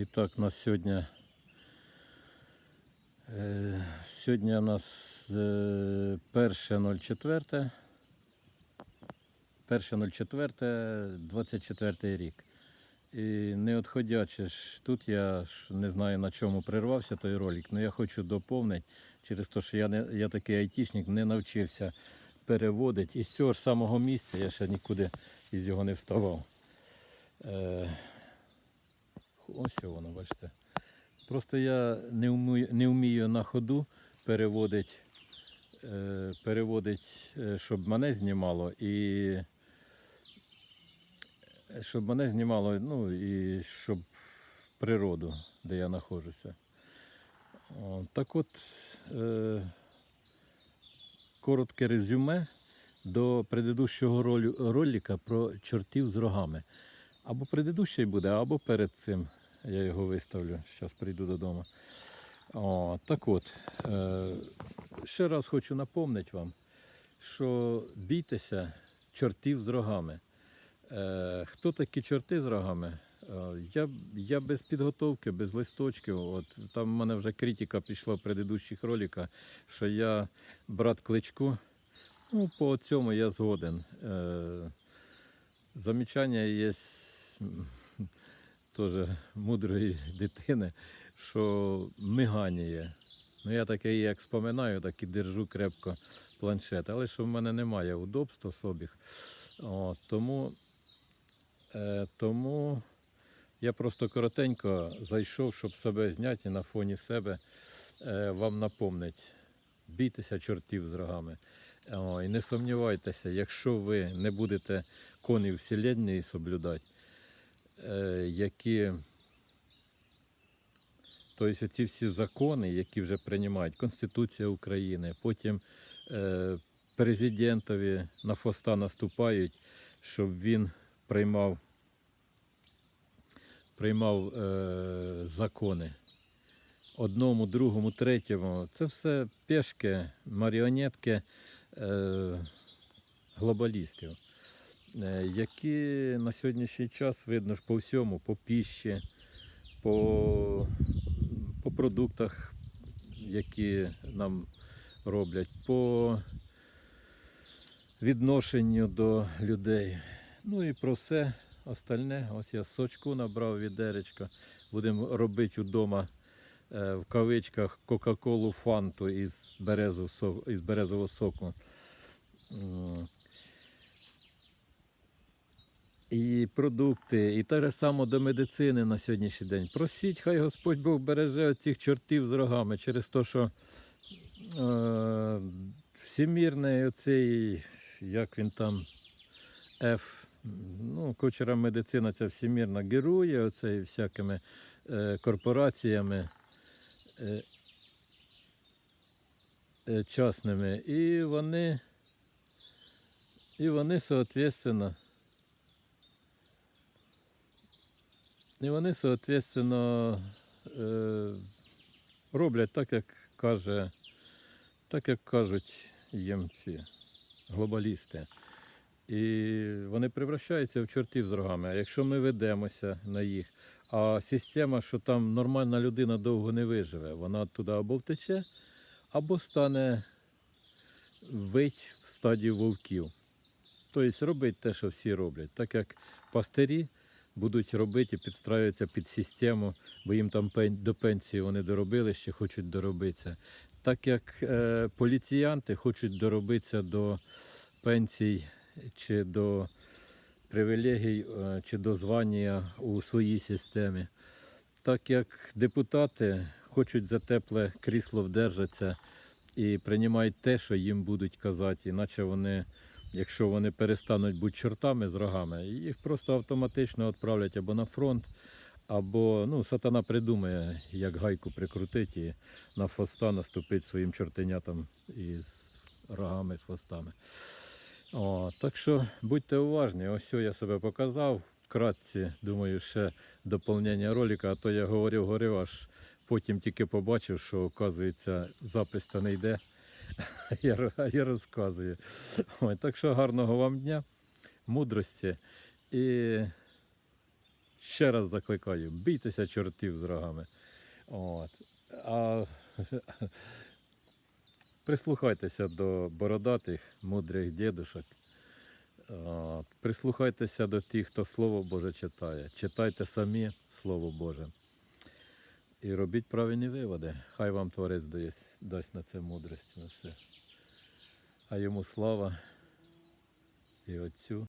І так, на сьогодні. Е, сьогодні у нас е, 1.04. 1.04, 24 рік. І не відходячи ж тут, я ж не знаю на чому прервався той ролик, але я хочу доповнити через те, що я, не, я такий айтішник, не навчився переводити. І з цього ж самого місця я ще нікуди із його не вставав. Е, ось воно, бачите. Просто я не вмію, не вмію на ходу переводити, е, переводить, е, щоб мене знімало і щоб мене знімало, ну і щоб природу, де я знаходжуся. Так от, е, коротке резюме до предыдущого ролю, ролика про чортів з рогами. Або предыдущий буде, або перед цим я його виставлю. Зараз прийду додому. О, так от, е, ще раз хочу напомнити вам, що бійтеся чортів з рогами. Е, хто такі чорти з рогами? Е, я, я без підготовки, без листочків. От, там в мене вже критика пішла в предыдущих роликах, що я брат кличку. Ну, по цьому я згоден. Е, замічання є теж мудрої дитини, що миганіє. Ну, я таке як споминаю, так і держу крепко планшет. Але що в мене немає удобства собіх. О, тому, е, тому я просто коротенько зайшов, щоб себе зняти і на фоні себе е, вам напомнити. Бійтеся чортів з рогами. О, і не сумнівайтеся, якщо ви не будете коні вселенної соблюдати, які тобто ці всі закони, які вже приймають Конституція України, потім е, президентові на фоста наступають, щоб він приймав, приймав е, закони. Одному, другому, третьому. Це все пешки, маріонетки е, глобалістів, е, які на сьогоднішній час видно ж по всьому, по піші, по, по продуктах, які нам роблять, по відношенню до людей. Ну і про все остальне. Ось я сочку набрав відеречко. Будемо робити вдома е, в кавичках Кока-Колу фанту із березового соку. І продукти, і те ж саме до медицини на сьогоднішній день. Просіть, хай Господь Бог береже цих чортів з рогами через те, що е, всемірний оцей, як він там, F, ну, кочера медицина ця всемірна герує оцей всякими е, корпораціями е, е, частними. І вони, і вони, соответственно, і вони, соответственно, е, роблять так, як каже, так як кажуть їм ці глобалісти. І вони превращаються в чортів з рогами. А якщо ми ведемося на їх, а система, що там нормальна людина довго не виживе, вона туди або втече, або стане вить в стадію вовків. Тобто робить те, що всі роблять. Так як пастирі будуть робити підстраюються під систему, бо їм там до пенсії вони доробили, ще хочуть доробитися. Так як е, поліціянти хочуть доробитися до пенсій чи до привілегій, е, чи до звання у своїй системі. Так як депутати хочуть за тепле крісло вдержатися і приймають те, що їм будуть казати, іначе вони, якщо вони перестануть бути чортами з рогами, їх просто автоматично відправлять або на фронт, або ну, сатана придумає, як гайку прикрутити і на фоста наступити своїм чортенятам із рогами, з фостами. О, так що будьте уважні, ось я себе показав. Вкратці, думаю, ще доповнення ролика, а то я говорив, говорив, аж потім тільки побачив, що оказується запис то не йде. Я, я розказую. Ой, так що гарного вам дня, мудрості і ще раз закликаю, бійтеся чортів з рогами. От. А прислухайтеся до бородатих, мудрих дідушок. Прислухайтеся до тих, хто Слово Боже читає. Читайте самі Слово Боже. І робіть правильні виводи. Хай вам Творець дасть, дасть на це мудрість на все. А йому слава і Отцю,